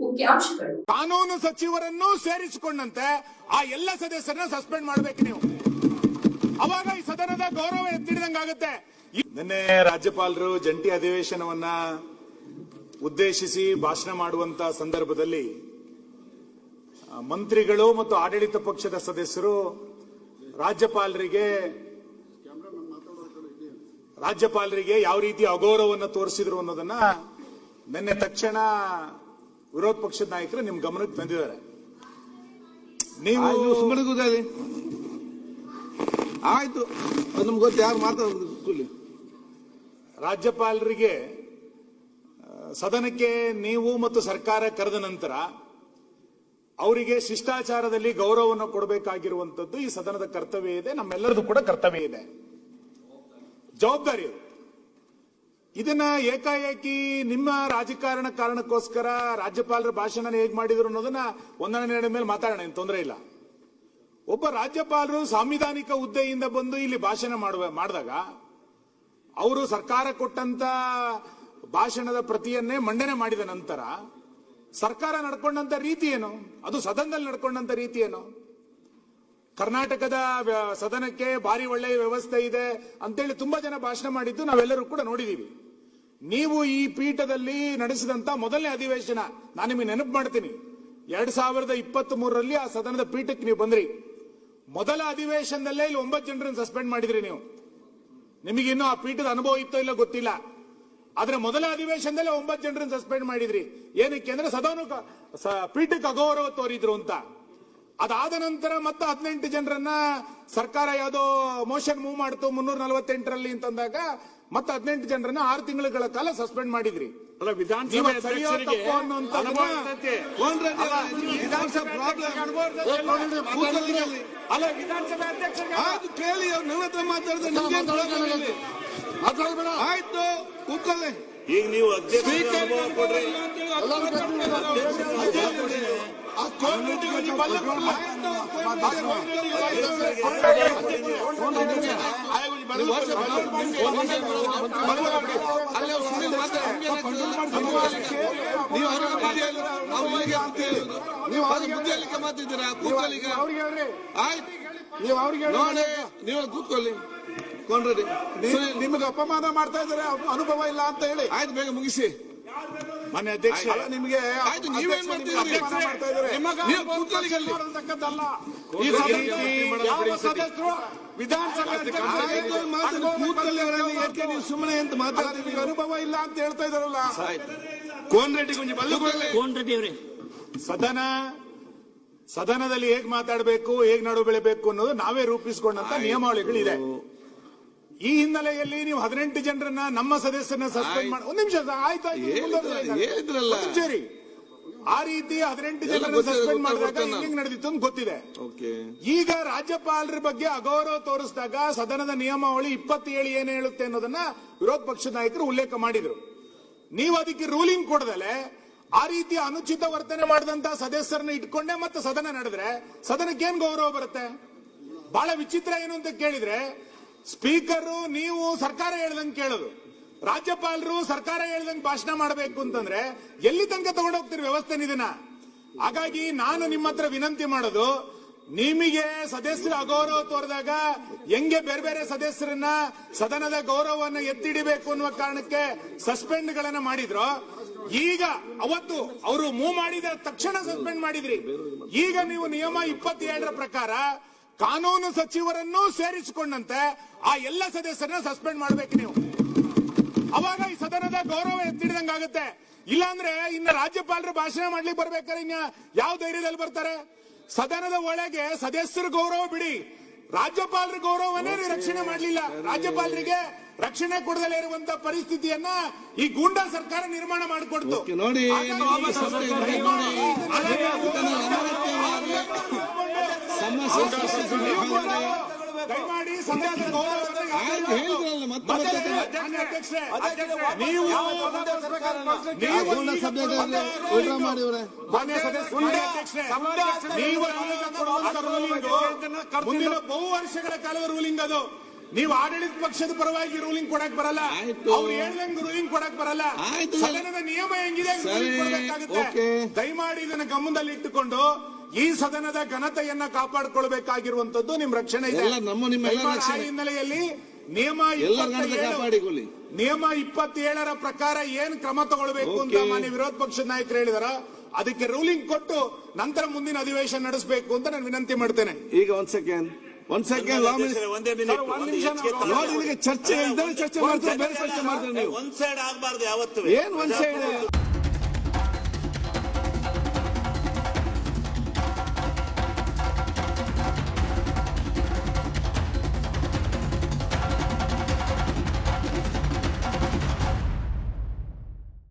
ಮುಖ್ಯಾಂಶಗಳು ಕಾನೂನು ಸಚಿವರನ್ನು ಸೇರಿಸಿಕೊಂಡಂತೆ ಆ ಎಲ್ಲ ಸದಸ್ಯರನ್ನ ಸಸ್ಪೆಂಡ್ ಮಾಡಬೇಕು ನೀವು. ಅವಾಗ ಈ ಸದನದ ಗೌರವ ಎತ್ತಿಡಿದಂಗಾಗುತ್ತೆ ನಿನ್ನೆ ರಾಜ್ಯಪಾಲರು ಜಂಟಿ ಅಧಿವೇಶನವನ್ನ ಉದ್ದೇಶಿಸಿ ಭಾಷಣ ಮಾಡುವಂತ ಸಂದರ್ಭದಲ್ಲಿ ಮಂತ್ರಿಗಳು ಮತ್ತು ಆಡಳಿತ ಪಕ್ಷದ ಸದಸ್ಯರು ರಾಜ್ಯಪಾಲರಿಗೆ ರಾಜ್ಯಪಾಲರಿಗೆ ಯಾವ ರೀತಿ ಅಗೌರವವನ್ನು ತೋರಿಸಿದ್ರು ಅನ್ನೋದನ್ನ ನಿನ್ನೆ ತಕ್ಷಣ ವಿರೋಧ ಪಕ್ಷದ ನಾಯಕರು ನಿಮ್ ಗಮನಕ್ಕೆ ತಂದಿದ್ದಾರೆ. ನೀವು ಸುಮ್ಮನೆ ಆಯ್ತು. ಅದು ನಮ್ಗೆ ಗೊತ್ತು ಯಾರು ಮಾತಾಡೋದು ರಾಜ್ಯಪಾಲರಿಗೆ ಸದನಕ್ಕೆ ನೀವು ಮತ್ತು ಸರ್ಕಾರ ಕರೆದ ನಂತರ ಅವರಿಗೆ ಶಿಷ್ಟಾಚಾರದಲ್ಲಿ ಗೌರವವನ್ನು ಕೊಡಬೇಕಾಗಿರುವಂತದ್ದು ಈ ಸದನದ ಕರ್ತವ್ಯ ಇದೆ ನಮ್ಮೆಲ್ಲರದು ಕೂಡ ಕರ್ತವ್ಯ ಇದೆ. ಜವಾಬ್ದಾರಿ ಅದು. ಇದನ್ನ ಏಕಾಏಕಿ ನಿಮ್ಮ ರಾಜಕಾರಣ ಕಾರಣಕ್ಕೋಸ್ಕರ ರಾಜ್ಯಪಾಲರ ಭಾಷಣ ಹೇಗೆ ಮಾಡಿದ್ರು ಅನ್ನೋದನ್ನ ಒಂದನೇ ಮೇಲೆ ಮಾತಾಡೋಣ, ಏನು ತೊಂದರೆ ಇಲ್ಲ. ಒಬ್ಬ ರಾಜ್ಯಪಾಲರು ಸಾಂವಿಧಾನಿಕ ಹುದ್ದೆಯಿಂದ ಬಂದು ಇಲ್ಲಿ ಭಾಷಣ ಮಾಡುವ, ಮಾಡಿದಾಗ ಅವರು ಸರ್ಕಾರ ಕೊಟ್ಟಂತ ಭಾಷಣದ ಪ್ರತಿಯನ್ನೇ ಮಂಡನೆ ಮಾಡಿದ ನಂತರ ಸರ್ಕಾರ ನಡ್ಕೊಂಡಂತ ರೀತಿ ಏನು? ಅದು ಸದನದಲ್ಲಿ ನಡ್ಕೊಂಡಂತ ರೀತಿ ಏನು? ಕರ್ನಾಟಕದ ಸದನಕ್ಕೆ ಭಾರಿ ಒಳ್ಳೆಯ ವ್ಯವಸ್ಥೆ ಇದೆ ಅಂತೇಳಿ ತುಂಬಾ ಜನ ಭಾಷಣ ಮಾಡಿದ್ದು ನಾವೆಲ್ಲರೂ ಕೂಡ ನೋಡಿದೀವಿ. ನೀವು ಈ ಪೀಠದಲ್ಲಿ ನಡೆಸಿದಂತ ಮೊದಲನೇ ಅಧಿವೇಶನ ನಾನು ನಿಮಗೆ ನೆನಪು ಮಾಡ್ತೀನಿ. ಎರಡ್ ಸಾವಿರದ ಇಪ್ಪತ್ತ್ ಮೂರರಲ್ಲಿ ಆ ಸದನದ ಪೀಠಕ್ಕೆ ನೀವು ಬಂದ್ರಿ. ಮೊದಲ ಅಧಿವೇಶನದಲ್ಲೇ ಇಲ್ಲಿ ಒಂಬತ್ತು ಜನರನ್ನು ಸಸ್ಪೆಂಡ್ ಮಾಡಿದ್ರಿ ನೀವು. ನಿಮಗಿನ್ನೂ ಆ ಪೀಠದ ಅನುಭವ ಇತ್ತೋ ಇಲ್ಲ ಗೊತ್ತಿಲ್ಲ. ಆದ್ರೆ ಮೊದಲ ಅಧಿವೇಶನದಲ್ಲೇ ಒಂಬತ್ತು ಜನರನ್ನು ಸಸ್ಪೆಂಡ್ ಮಾಡಿದ್ರಿ. ಏನಕ್ಕೆ ಅಂದ್ರೆ ಸದನ ಪೀಠಕ್ಕೆ ಅಗೌರವ ತೋರಿದ್ರು ಅಂತ. ಅದಾದ ನಂತರ ಮತ್ತೆ ಹದಿನೆಂಟು ಜನರನ್ನ ಸರ್ಕಾರ ಯಾವುದೋ ಮೋಷನ್ ಮೂವ್ ಮಾಡ್ತು ಮುನ್ನೂರ ನಲವತ್ತೆಂಟರಲ್ಲಿ ಅಂತಂದಾಗ ಮತ್ತೆ ಹದಿನೆಂಟು ಜನರನ್ನ ಆರು ತಿಂಗಳ ಕಾಲ ಸಸ್ಪೆಂಡ್ ಮಾಡಿದ್ರಿ. ಅಲ್ಲ ವಿಧಾನಸಭೆ ಕೇಳಿ ಅವ್ರು ನನ್ನ ಹತ್ರ ಮಾತಾಡಿದ್ರೆ ನಿಮ್ಗೇನ್ ಆಯ್ತು ಕೂತ್ಕೊಳ್ಳಿ. ಈಗ ನೀವು ಅಧ್ಯಕ್ಷ ನೀವು. ನೀವು ಮಾತಿದ್ದೀರಾ ಆಯ್ತು ನೀವು ಅವ್ರಿಗೆ. ನೋಡಿ ನೀವು ಕೂತ್ಕೊಳ್ಳಿ ಕೊಂಡ್ರಿ ನಿಮಗೆ ಅಪಮಾನ ಮಾಡ್ತಾ ಇದ್ದಾರೆ ಅನುಭವ ಇಲ್ಲ ಅಂತ ಹೇಳಿ ಆಯ್ತು ಬೇಗ ಮುಗಿಸಿ ಮಾನ್ಯ ಅಧ್ಯಕ್ಷ ಅಲ್ಲ, ನಿಮಗೆ ಆಯ್ತು, ನೀವೇನ್ ಮಾಡ್ತಿದ್ದೀರಿ? ಅಪಮಾನ ಮಾಡ್ತಾ ಇದ್ದಾರೆ. ನೀವು ಕೂತ್ಕೊಳ್ಳಿ ಇಲ್ಲಿ. ಮಾಡತಕ್ಕದ್ದಲ್ಲ. ಈ ಈ ಸದನ- ಯಾವ ಸದಸ್ಯರು ವಿಧಾನಸಭೆ ಕೂತ್ಕೊಳ್ಳಿ ಯಾಕೆ ನೀವು ಸುಮ್ಮನೆ ಅಂತ ಮಾತಾಡ್ತೀವಿ ನಿಮಗೆ ಅನುಭವ ಇಲ್ಲ ಅಂತ ಹೇಳ್ತಾ ಇದಾರಲ್ಲ ಕೋನ್ ರೆಡ್ಡಿ ಕೊಂಚ ರೆಡ್ಡಿ ಅವರೇ. ಸದನ ಸದನದಲ್ಲಿ ಹೇಗ್ ಮಾತಾಡಬೇಕು ಹೇಗ್ ನಡು ಬೆಳಿಬೇಕು ಅನ್ನೋದು ನಾವೇ ರೂಪಿಸಿಕೊಂಡಂತ ನಿಯಮಾವಳಿಗಳಿದೆ. ಈ ಹಿನ್ನೆಲೆಯಲ್ಲಿ ನೀವು ಹದಿನೆಂಟು ಜನರನ್ನ ನಮ್ಮ ಸದಸ್ಯರನ್ನ ಸಸ್ಪೆಂಡ್ ಮಾಡಿ ಒಂದ್ ನಿಮಿಷ ಆಯ್ತು ಆಯ್ತು. ಆ ರೀತಿ ಹದಿನೆಂಟು ಜನರನ್ನು ಸಸ್ಪೆಂಡ್ ಮಾಡಿದಾಗ ಹೆಂಗ್ ನಡೆದಿತ್ತು ಅಂತ ಗೊತ್ತಿದೆ. ಈಗ ರಾಜ್ಯಪಾಲರ ಬಗ್ಗೆ ಅಗೌರವ ತೋರಿಸಿದಾಗ ಸದನದ ನಿಯಮಾವಳಿ ಇಪ್ಪತ್ತೇಳು ಏನು ಹೇಳುತ್ತೆ ಅನ್ನೋದನ್ನ ವಿರೋಧ ಪಕ್ಷದ ನಾಯಕರು ಉಲ್ಲೇಖ ಮಾಡಿದ್ರು. ನೀವು ಅದಕ್ಕೆ ರೂಲಿಂಗ್ ಕೊಡದಲೆ ಆ ರೀತಿ ಅನುಚಿತ ವರ್ತನೆ ಮಾಡಿದಂತ ಸದಸ್ಯರನ್ನ ಇಟ್ಕೊಂಡೆ ಮತ್ತೆ ಸದನ ನಡೆದ್ರೆ ಸದನಕ್ಕೆ ಏನ್ ಗೌರವ ಬರುತ್ತೆ? ಬಹಳ ವಿಚಿತ್ರ ಏನು ಅಂತ ಕೇಳಿದ್ರೆ ಸ್ಪೀಕರ್, ನೀವು ಸರ್ಕಾರ ಹೇಳ್ದಂಗೆ ಕೇಳೋದು. ರಾಜ್ಯಪಾಲರು ಸರ್ಕಾರ ಹೇಳ್ದಂಗೆ ಭಾಷಣ ಮಾಡಬೇಕು ಅಂತಂದ್ರೆ ಎಲ್ಲಿ ತನಕ ತಗೊಂಡೋಗ್ತೀರಿ ವ್ಯವಸ್ಥೆ ಇದನ್ನ ಹಾಗಾಗಿ ನಾನು ನಿಮ್ಮ ಹತ್ರ ವಿನಂತಿ ಮಾಡೋದು, ನಿಮಗೆ ಸದಸ್ಯರ ಅಗೌರವ ತೋರಿದಾಗ ಹೆಂಗೆ ಬೇರೆ ಬೇರೆ ಸದಸ್ಯರನ್ನ, ಸದನದ ಗೌರವವನ್ನು ಎತ್ತಿಡಿಬೇಕು ಅನ್ನುವ ಕಾರಣಕ್ಕೆ ಸಸ್ಪೆಂಡ್ ಗಳನ್ನ ಮಾಡಿದ್ರು, ಈಗ ಅವತ್ತು ಅವರು ಮೂವ್ ಮಾಡಿದ ತಕ್ಷಣ ಸಸ್ಪೆಂಡ್ ಮಾಡಿದ್ರಿ. ಈಗ ನೀವು ನಿಯಮ ಇಪ್ಪತ್ತೇಳರ ಪ್ರಕಾರ ಕಾನೂನು ಸಚಿವರನ್ನು ಸೇರಿಸಿಕೊಂಡಂತೆ ಆ ಎಲ್ಲ ಸದಸ್ಯರನ್ನ ಸಸ್ಪೆಂಡ್ ಮಾಡಬೇಕು ನೀವು ಅವಾಗ ಈ ಸದನದ ಗೌರವ ಎತ್ತಿಡಿದಂಗಾಗುತ್ತೆ ಇಲ್ಲಾಂದ್ರೆ ಇನ್ನ ರಾಜ್ಯಪಾಲರು ಭಾಷಣ ಮಾಡ್ಲಿಕ್ಕೆ ಬರ್ಬೇಕಾದ್ರೆ ಇನ್ನ ಯಾವ ಧೈರ್ಯದಲ್ಲಿ ಬರ್ತಾರೆ ಸದನದ ಒಳಗೆ ಸದಸ್ಯರ ಗೌರವ ಬಿಡಿ ರಾಜ್ಯಪಾಲರ ಗೌರವವನ್ನೇ ರಕ್ಷಣೆ ಮಾಡಲಿಲ್ಲ ರಾಜ್ಯಪಾಲರಿಗೆ ರಕ್ಷಣೆ ಕೊಡದಲೇ ಇರುವಂತ ಪರಿಸ್ಥಿತಿಯನ್ನ ಈ ಗೂಂಡಾ ಸರ್ಕಾರ ನಿರ್ಮಾಣ ಮಾಡಿಕೊಡ್ತು ನೋಡಿ, ದಯಮಾಡಿ ಮುಂದಿನ ಬಹು ವರ್ಷಗಳ ಕಾಲ ರೂಲಿಂಗ್ ಅದು. ನೀವು ಆಡಳಿತ ಪಕ್ಷದ ಪರವಾಗಿ ರೂಲಿಂಗ್ ಕೊಡಕ್ ಬರಲ್ಲ. ಅವ್ರು ಹೇಳ್ದಂಗ್ ರೂಲಿಂಗ್ ಕೊಡಕ್ ಬರಲ್ಲ. ಸದನದ ನಿಯಮ ಹೆಂಗಿದೆ. ದಯಮಾಡಿ ಇದನ್ನ ಗಮನದಲ್ಲಿ ಇಟ್ಟುಕೊಂಡು ಈ ಸದನದ ಘನತೆಯನ್ನ ಕಾಪಾಡಿಕೊಳ್ಬೇಕಾಗಿರುವಂತದ್ದು ನಿಮ್ ರಕ್ಷಣೆ ಇದೆ. ಆ ಹಿನ್ನೆಲೆಯಲ್ಲಿ ನಿಯಮ ನಿಯಮ ಇಪ್ಪತ್ತೇಳರ ಪ್ರಕಾರ ಏನ್ ಕ್ರಮ ತಗೊಳ್ಬೇಕು ಅಂತ. ಮಾನ್ಯ ವಿರೋಧ ಪಕ್ಷದ ನಾಯಕರು ಹೇಳಿದಾರ. ಅದಕ್ಕೆ ರೂಲಿಂಗ್ ಕೊಟ್ಟು ನಂತರ ಮುಂದಿನ ಅಧಿವೇಶನ ನಡೆಸಬೇಕು ಅಂತ ನಾನು ವಿನಂತಿ ಮಾಡ್ತೇನೆ. ಈಗ ಒಂದ್ ಸೆಕೆಂಡ್ ಒಂದ್ ಸೆಕೆಂಡ್ ಲಾ ಮಿನಿಸ್ಟರ್ ಒಂದೇ ಚರ್ಚೆ ಚರ್ಚೆ ಮಾಡ್ತಾರೆ ಬೇರೆ ಚರ್ಚೆ ಮಾಡ್ತಾರೆ ನೀವು. ಒಂದ್ ಸೈಡ್ ಆಗಬಾರ್ದು ಯಾವತ್ತು. ಏನ್ ಒಂದ್ ಸೈಡ್